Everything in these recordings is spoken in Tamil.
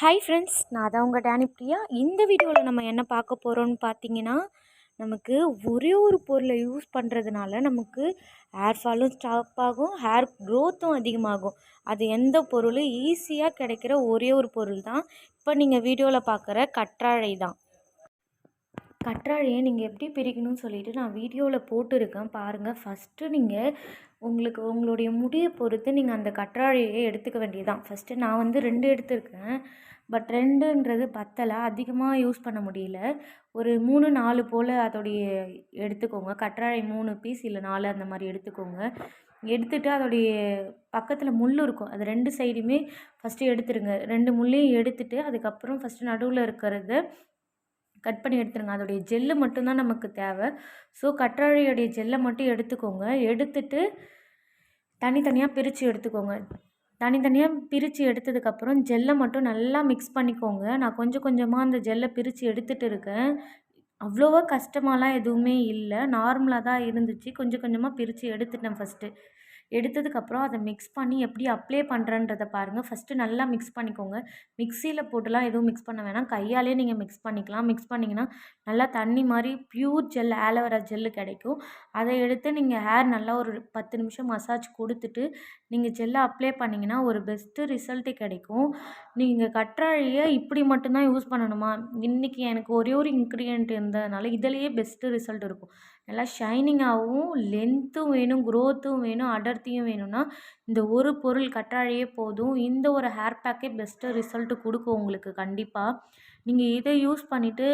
ஹாய் ஃப்ரெண்ட்ஸ் நான் தான் உங்கள் டேனி பிரியா. இந்த வீடியோவில் நம்ம என்ன பார்க்க போகிறோம்னு பார்த்தீங்கன்னா நமக்கு ஒரே ஒரு பொருளை யூஸ் பண்ணுறதுனால நமக்கு ஹேர் ஃபாலும் ஸ்டாப் ஆகும் ஹேர் க்ரோத்தும் அதிகமாகும். அது எந்த பொருளும் ஈஸியாக கிடைக்கிற ஒரே ஒரு பொருள் தான் இப்போ நீங்கள் வீடியோவில் பார்க்குற கற்றாழை தான். கற்றாழையை நீங்கள் எப்படி பிரிக்கணும்னு சொல்லிட்டு நான் வீடியோவில் போட்டிருக்கேன். பாருங்கள் ஃபஸ்ட்டு நீங்கள் உங்களுக்கு உங்களுடைய முடியை பொறுத்து நீங்கள் அந்த கற்றாழையை எடுத்துக்க வேண்டியதுதான். ஃபஸ்ட்டு நான் வந்து ரெண்டு எடுத்திருக்கேன். பட் ரெண்டுன்றது பத்தலை அதிகமாக யூஸ் பண்ண முடியல. ஒரு மூணு நாலு போல் அதோடைய எடுத்துக்கோங்க. கற்றாழை மூணு பீஸ் இல்லை நாலு அந்த மாதிரி எடுத்துக்கோங்க. எடுத்துகிட்டு அதோடைய பக்கத்தில் முள் இருக்கும். அது ரெண்டு சைடுமே ஃபஸ்ட்டு எடுத்துருங்க. ரெண்டு முள்ளையும் எடுத்துகிட்டு அதுக்கப்புறம் ஃபஸ்ட்டு நடுவில் இருக்கிறத கட் பண்ணி எடுத்துருங்க. அதோடைய ஜெல்லு மட்டும்தான் நமக்கு தேவை. ஸோ கற்றாழையுடைய ஜெல்லை மட்டும் எடுத்துக்கோங்க. எடுத்துட்டு தனித்தனியாக பிரித்து எடுத்துக்கோங்க. தனித்தனியாக பிரித்து எடுத்ததுக்கப்புறம் ஜெல்லை மட்டும் நல்லா மிக்ஸ் பண்ணிக்கோங்க. நான் கொஞ்சம் கொஞ்சமாக அந்த ஜெல்லை பிரித்து எடுத்துகிட்டு இருக்கேன். அவ்வளோவா கஷ்டமாலாம் எதுவுமே இல்லை. நார்மலாக தான் இருந்துச்சு. கொஞ்சம் கொஞ்சமாக பிரித்து எடுத்துட்டேன் ஃபஸ்ட்டு எடுத்ததுக்கப்புறம் அதை மிக்ஸ் பண்ணி எப்படி அப்ளை பண்ணுறன்றதை பாருங்கள் ஃபஸ்ட்டு நல்லா மிக்ஸ் பண்ணிக்கோங்க. மிக்சியில் போட்டுலாம் எதுவும் மிக்ஸ் பண்ண வேணாம். கையாலே நீங்கள் மிக்ஸ் பண்ணிக்கலாம். மிக்ஸ் பண்ணிங்கன்னா நல்லா தண்ணி மாதிரி ப்யூர் ஜெல் ஆலோவேரா ஜெல்லு கிடைக்கும். அதை எடுத்து நீங்கள் ஹேர் நல்லா ஒரு பத்து நிமிஷம் மசாஜ் கொடுத்துட்டு நீங்கள் ஜெல்லை அப்ளை பண்ணிங்கன்னா ஒரு பெஸ்ட்டு ரிசல்ட்டு கிடைக்கும். நீங்கள் கற்றாழையை இப்படி மட்டும்தான் யூஸ் பண்ணணுமா? இன்றைக்கி எனக்கு ஒரே ஒரு இன்க்ரீடியன்ட் இருந்ததுனால இதிலேயே பெஸ்ட்டு ரிசல்ட் இருக்கும். நல்லா ஷைனிங்காகவும் லென்த்தும் வேணும் க்ரோத்தும் வேணும் அடர்த்தியும் வேணும்னா இந்த ஒரு பொருள் கற்றாழையே போதும். இந்த ஒரு ஹேர் பேக்கே பெஸ்ட்டு ரிசல்ட்டு கொடுக்கும் உங்களுக்கு கண்டிப்பாக நீங்கள் இதை யூஸ் பண்ணிவிட்டு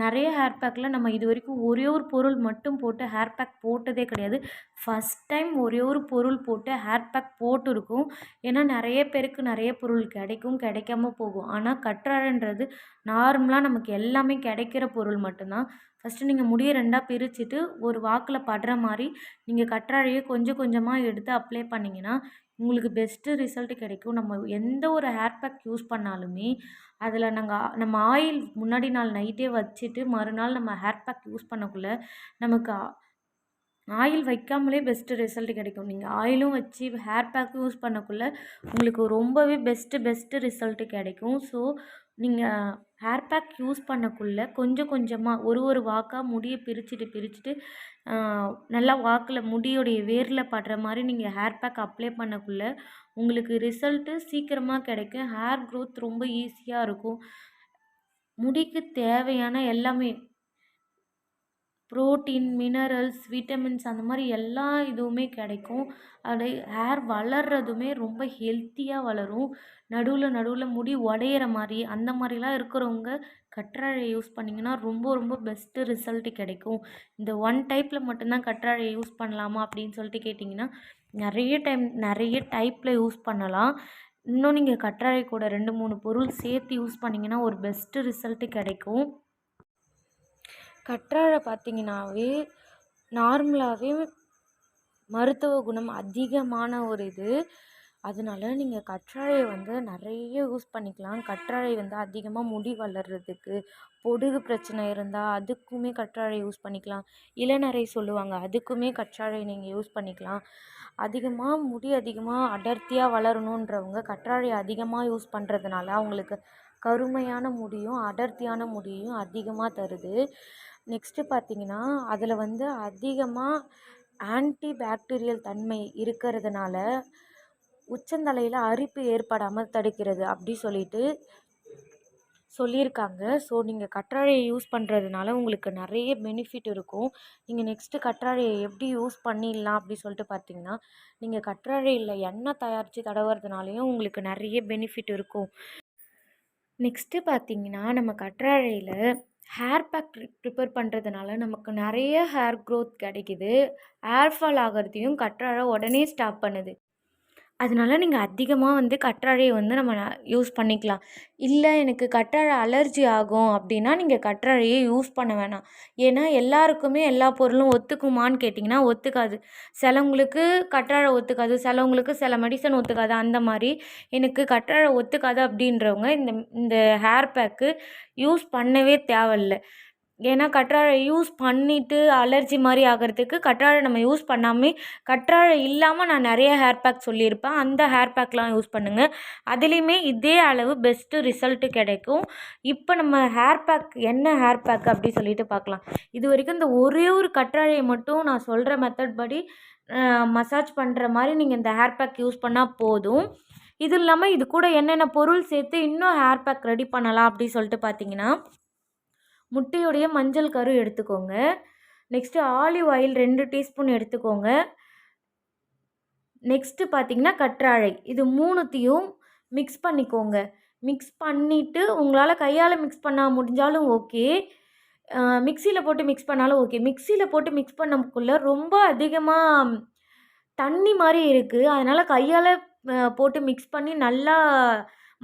நிறைய ஹேர் பேக்கில் நம்ம இது வரைக்கும் ஒரே ஒரு பொருள் மட்டும் போட்டு ஹேர் பேக் போட்டதே கிடையாது. ஃபஸ்ட் டைம் ஒரே ஒரு பொருள் போட்டு ஹேர் பேக் போட்டிருக்கும். ஏன்னா நிறைய பேருக்கு நிறைய பொருள் கிடைக்கும் கிடைக்காம போகும். ஆனால் கற்றாழைன்றது நார்மலாக நமக்கு எல்லாமே கிடைக்கிற பொருள் மட்டும்தான். ஃபஸ்ட்டு நீங்கள் முடியை ரெண்டாக பிரிச்சுட்டு ஒரு வாக்கில் படுற மாதிரி நீங்கள் கற்றாழையை கொஞ்சம் கொஞ்சமாக எடுத்து அப்ளை பண்ணிங்கன்னா உங்களுக்கு பெஸ்ட்டு ரிசல்ட் கிடைக்கும். நம்ம எந்த ஒரு ஹேர் பேக் யூஸ் பண்ணாலுமே அதில் நாங்கள் நம்ம ஆயில் முன்னாடி நாள் நைட்டே வச்சுட்டு மறுநாள் நம்ம ஹேர் பேக் யூஸ் பண்ணக்குள்ளே நமக்கு ஆயில் வைக்காமலே பெஸ்ட்டு ரிசல்ட் கிடைக்கும். நீங்கள் ஆயிலும் வச்சு ஹேர் பேக் யூஸ் பண்ணக்குள்ளே உங்களுக்கு ரொம்பவே பெஸ்ட்டு பெஸ்ட்டு ரிசல்ட்டு கிடைக்கும். ஸோ நீங்கள் ஹேர் பேக் யூஸ் பண்ணக்குள்ளே கொஞ்சம் கொஞ்சமாக ஒரு ஒரு வாக்காக முடியை பிரிச்சுட்டு பிரிச்சுட்டு நல்லா வாக்கில் முடியோடைய வேரில் படுற மாதிரி நீங்கள் ஹேர் பேக் அப்ளை பண்ணக்குள்ளே உங்களுக்கு ரிசல்ட்டு சீக்கிரமாக கிடைக்கும். ஹேர் க்ரோத் ரொம்ப ஈஸியாக இருக்கும். முடிக்கு தேவையான எல்லாமே ப்ரோட்டீன் மினரல்ஸ் விட்டமின்ஸ் அந்த மாதிரி எல்லா இதுவுமே கிடைக்கும். அது ஹேர் வளர்றதுமே ரொம்ப ஹெல்த்தியாக வளரும். நடுவில் நடுவில் முடி உடையிற மாதிரி அந்த மாதிரிலாம் இருக்கிறவங்க கற்றாழை யூஸ் பண்ணிங்கன்னா ரொம்ப ரொம்ப பெஸ்ட்டு ரிசல்ட்டு கிடைக்கும். இந்த ஒன் டைப்பில் மட்டும்தான் கற்றாழை யூஸ் பண்ணலாமா அப்படின்னு சொல்லிட்டு கேட்டிங்கன்னா நிறைய டைம் நிறைய டைப்பில் யூஸ் பண்ணலாம். இன்னும் நீங்கள் கற்றாழை கூட ரெண்டு மூணு பொருள் சேர்த்து யூஸ் பண்ணிங்கன்னா ஒரு பெஸ்ட்டு ரிசல்ட்டு கிடைக்கும். கற்றாழை பார்த்தீங்கன்னாவே நார்மலாகவே மருத்துவ குணம் அதிகமான ஒரு இது. அதனால நீங்கள் கற்றாழையை வந்து நிறைய யூஸ் பண்ணிக்கலாம். கற்றாழை வந்து அதிகமாக முடி வளர்கிறதுக்கு பொடுகு பிரச்சனை இருந்தால் அதுக்குமே கற்றாழை யூஸ் பண்ணிக்கலாம். இளநரை சொல்லுவாங்க அதுக்குமே கற்றாழை நீங்கள் யூஸ் பண்ணிக்கலாம். அதிகமாக முடி அதிகமாக அடர்த்தியாக வளரணுன்றவங்க கற்றாழை அதிகமாக யூஸ் பண்ணுறதுனால அவங்களுக்கு கருமையான முடியும் அடர்த்தியான முடியும் அதிகமாக தருது. நெக்ஸ்ட்டு பார்த்தீங்கன்னா அதில் வந்து அதிகமாக ஆன்டி பேக்டீரியல் தன்மை இருக்கிறதுனால உச்சந்தலையில் அரிப்பு ஏற்படாமல் தடுக்கிறது அப்படி சொல்லிட்டு சொல்லியிருக்காங்க. ஸோ நீங்கள் கற்றாழையை யூஸ் பண்ணுறதுனால உங்களுக்கு நிறைய பெனிஃபிட் இருக்கும். நீங்கள் நெக்ஸ்ட்டு கற்றாழையை எப்படி யூஸ் பண்ணிடலாம் அப்படி சொல்லிட்டு பார்த்தீங்கன்னா நீங்கள் கற்றாழையில் எண்ணெய் தயாரித்து தடவுறதுனாலையும் உங்களுக்கு நிறைய பெனிஃபிட் இருக்கும். நெக்ஸ்ட்டு பார்த்தீங்கன்னா நம்ம கற்றாழையில் ஹேர் பேக் ப்ரிப்பேர் பண்ணுறதுனால நமக்கு நிறைய ஹேர் க்ரோத் கிடைக்கிது. ஹேர் ஃபால் ஆகிறதையும் கற்றாழை உடனே ஸ்டாப் பண்ணுது. அதனால நீங்கள் அதிகமாக வந்து கற்றாழையை வந்து நம்ம யூஸ் பண்ணிக்கலாம். இல்லை எனக்கு கற்றாழை அலர்ஜி ஆகும் அப்படின்னா நீங்கள் கற்றாழையை யூஸ் பண்ண வேணாம். ஏன்னா எல்லாருக்குமே எல்லா பொருளும் ஒத்துக்குமான்னு கேட்டிங்கன்னா ஒத்துக்காது. சிலவங்களுக்கு கற்றாழை ஒத்துக்காது சிலவங்களுக்கு சில மெடிசன் ஒத்துக்காது. அந்த மாதிரி எனக்கு கற்றாழை ஒத்துக்காது அப்படின்றவங்க இந்த இந்த ஹேர் பேக்கு யூஸ் பண்ணவே தேவையில்ல. ஏன்னா கற்றாழை யூஸ் பண்ணிவிட்டு அலர்ஜி மாதிரி ஆகிறதுக்கு கற்றாழை நம்ம யூஸ் பண்ணாமே கற்றாழை இல்லாமல் நான் நிறைய ஹேர் பேக் சொல்லியிருப்பேன். அந்த ஹேர் பேக்லாம் யூஸ் பண்ணுங்கள் அதுலேயுமே இதே அளவு பெஸ்ட்டு ரிசல்ட்டு கிடைக்கும். இப்போ நம்ம ஹேர் பேக் என்ன ஹேர் பேக் அப்படி சொல்லிட்டு பார்க்கலாம். இது வரைக்கும் இந்த ஒரே ஒரு கற்றாழையை மட்டும் நான் சொல்கிற மெத்தட் படி மசாஜ் பண்ணுற மாதிரி நீங்கள் இந்த ஹேர் பேக் யூஸ் பண்ணால் போதும். இது இல்லாமல் இது கூட என்னென்ன பொருள் சேர்த்து இன்னும் ஹேர் பேக் ரெடி பண்ணலாம் அப்படி சொல்லிட்டு பார்த்தீங்கன்னா முட்டையுடைய மஞ்சள் கரு எடுத்துக்கோங்க. நெக்ஸ்ட்டு ஆலிவ் ஆயில் ரெண்டு டீஸ்பூன் எடுத்துக்கோங்க. நெக்ஸ்ட்டு பார்த்தீங்கன்னா கற்றாழை. இது மூணுத்தையும் மிக்ஸ் பண்ணிக்கோங்க. மிக்ஸ் பண்ணிவிட்டு உங்களால் கையால் மிக்ஸ் பண்ண முடிஞ்சாலும் ஓகே மிக்சியில் போட்டு மிக்ஸ் பண்ணாலும் ஓகே மிக்சியில் போட்டு மிக்ஸ் பண்ணக்குள்ளே ரொம்ப அதிகமாக தண்ணி மாதிரி இருக்குது அதனால் கையால் போட்டு மிக்ஸ் பண்ணி நல்லா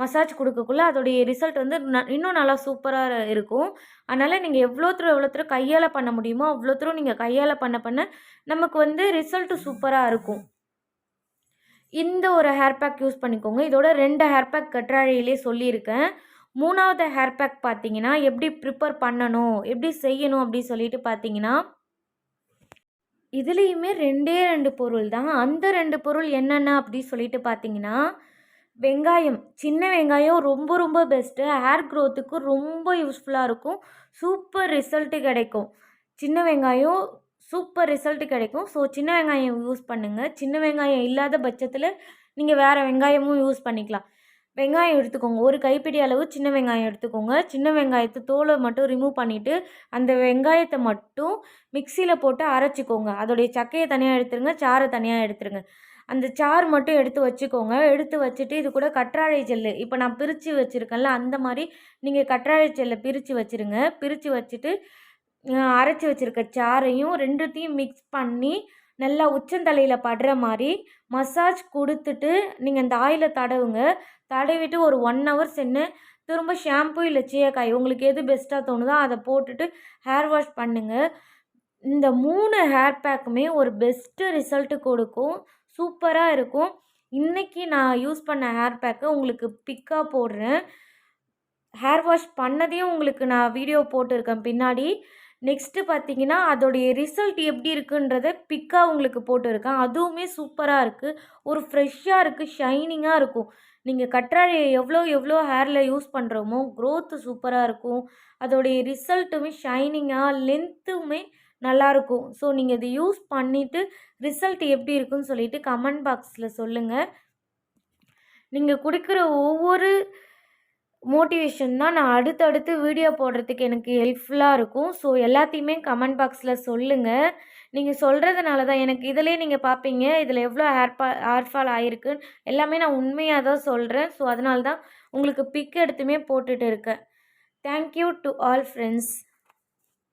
மசாஜ் கொடுக்கக்குள்ள அதோடைய ரிசல்ட் வந்து ந இன்னும் நல்லா சூப்பராக இருக்கும். அதனால் நீங்கள் எவ்வளோ தூரம் எவ்வளோ தூரம் கையால் பண்ண முடியுமோ அவ்வளோ தூரம் நீங்கள் கையால் பண்ண பண்ண நமக்கு வந்து ரிசல்ட்டு சூப்பராக இருக்கும். இந்த ஒரு ஹேர் பேக் யூஸ் பண்ணிக்கோங்க. இதோட ரெண்டு ஹேர் பேக் கற்றாழையிலே சொல்லியிருக்கேன். மூணாவது ஹேர் பேக் பார்த்தீங்கன்னா எப்படி ப்ரிப்பேர் பண்ணணும் எப்படி செய்யணும் அப்படின்னு சொல்லிட்டு பார்த்தீங்கன்னா இதுலேயுமே ரெண்டே ரெண்டு பொருள் தான். அந்த ரெண்டு பொருள் என்னென்ன அப்படின்னு சொல்லிட்டு பார்த்தீங்கன்னா வெங்காயம் சின்ன வெங்காயம் ரொம்ப ரொம்ப பெஸ்ட்டு ஹேர் க்ரோத்துக்கு ரொம்ப யூஸ்ஃபுல்லாக இருக்கும். சூப்பர் ரிசல்ட்டு கிடைக்கும். சின்ன வெங்காயம் சூப்பர் ரிசல்ட்டு கிடைக்கும். ஸோ சின்ன வெங்காயம் யூஸ் பண்ணுங்கள் சின்ன வெங்காயம் இல்லாத பட்சத்தில் நீங்கள் வேறு வெங்காயமும் யூஸ் பண்ணிக்கலாம். வெங்காயம் எடுத்துக்கோங்க. ஒரு கைப்பிடி அளவு சின்ன வெங்காயம் எடுத்துக்கோங்க. சின்ன வெங்காயத்தை தோலை மட்டும் ரிமூவ் பண்ணிவிட்டு அந்த வெங்காயத்தை மட்டும் மிக்சியில் போட்டு அரைச்சிக்கோங்க. அதோடைய சக்கையை தனியாக எடுத்துருங்க. சாரை தனியாக எடுத்துருங்க. அந்த சாறு மட்டும் எடுத்து வச்சுக்கோங்க. எடுத்து வச்சுட்டு இது கூட கற்றாழை ஜெல்லு இப்போ நான் பிரித்து வச்சுருக்கேன்ல அந்த மாதிரி நீங்கள் கற்றாழை ஜெல்லை பிரித்து வச்சுருங்க. பிரித்து வச்சுட்டு அரைச்சி வச்சுருக்க சாறையும் ரெண்டுத்தையும் மிக்ஸ் பண்ணி நல்லா உச்சந்தலையில் படுற மாதிரி மசாஜ் கொடுத்துட்டு நீங்கள் அந்த ஆயிலை தடவுங்க. தடவிட்டு ஒரு ஒன் ஹவர் சென்று திரும்ப ஷாம்பு இல்லை சீயக்காய் உங்களுக்கு எது பெஸ்ட்டாக தோணுதோ அதை போட்டுட்டு ஹேர் வாஷ் பண்ணுங்கள் இந்த மூணு ஹேர் பேக்குமே ஒரு பெஸ்ட்டு ரிசல்ட்டு கொடுக்கும். சூப்பராக இருக்கும். இன்றைக்கி நான் யூஸ் பண்ண ஹேர் பேக்கை உங்களுக்கு பிக்காக போடுறேன். ஹேர் வாஷ் பண்ணதையும் உங்களுக்கு நான் வீடியோ போட்டிருக்கேன் பின்னாடி. நெக்ஸ்ட்டு பார்த்தீங்கன்னா அதோடைய ரிசல்ட் எப்படி இருக்குன்றத பிக்காக உங்களுக்கு போட்டிருக்கேன். அதுவுமே சூப்பராக இருக்குது ஒரு ஃப்ரெஷ்ஷாக இருக்குது ஷைனிங்காக இருக்கும். நீங்கள் கற்றாழையை எவ்வளோ எவ்வளோ ஹேரில் யூஸ் பண்ணுறோமோ க்ரோத்து சூப்பராக இருக்கும். அதோடைய ரிசல்ட்டுமே ஷைனிங்காக லென்த்துமே நல்லாயிருக்கும் ஸோ நீங்கள் இதை யூஸ் பண்ணிவிட்டு ரிசல்ட் எப்படி இருக்குன்னு சொல்லிவிட்டு கமெண்ட் பாக்ஸில் சொல்லுங்கள் நீங்கள் கொடுக்குற ஒவ்வொரு மோட்டிவேஷன் தான் நான் அடுத்தடுத்து வீடியோ போடுறதுக்கு எனக்கு ஹெல்ப்ஃபுல்லாக இருக்கும். ஸோ எல்லாத்தையுமே கமெண்ட் பாக்ஸில் சொல்லுங்கள் நீங்கள் சொல்கிறதுனால தான் எனக்கு இதிலே நீங்கள் பார்ப்பீங்க இதில் எவ்வளோ ஹேர் பா ஹேர் ஃபால் ஆகிருக்குன்னு எல்லாமே நான் உண்மையாக தான் சொல்கிறேன் ஸோ அதனால தான் உங்களுக்கு பிக் எடுத்துமே போட்டுட்டு இருக்கேன். Thank you to all friends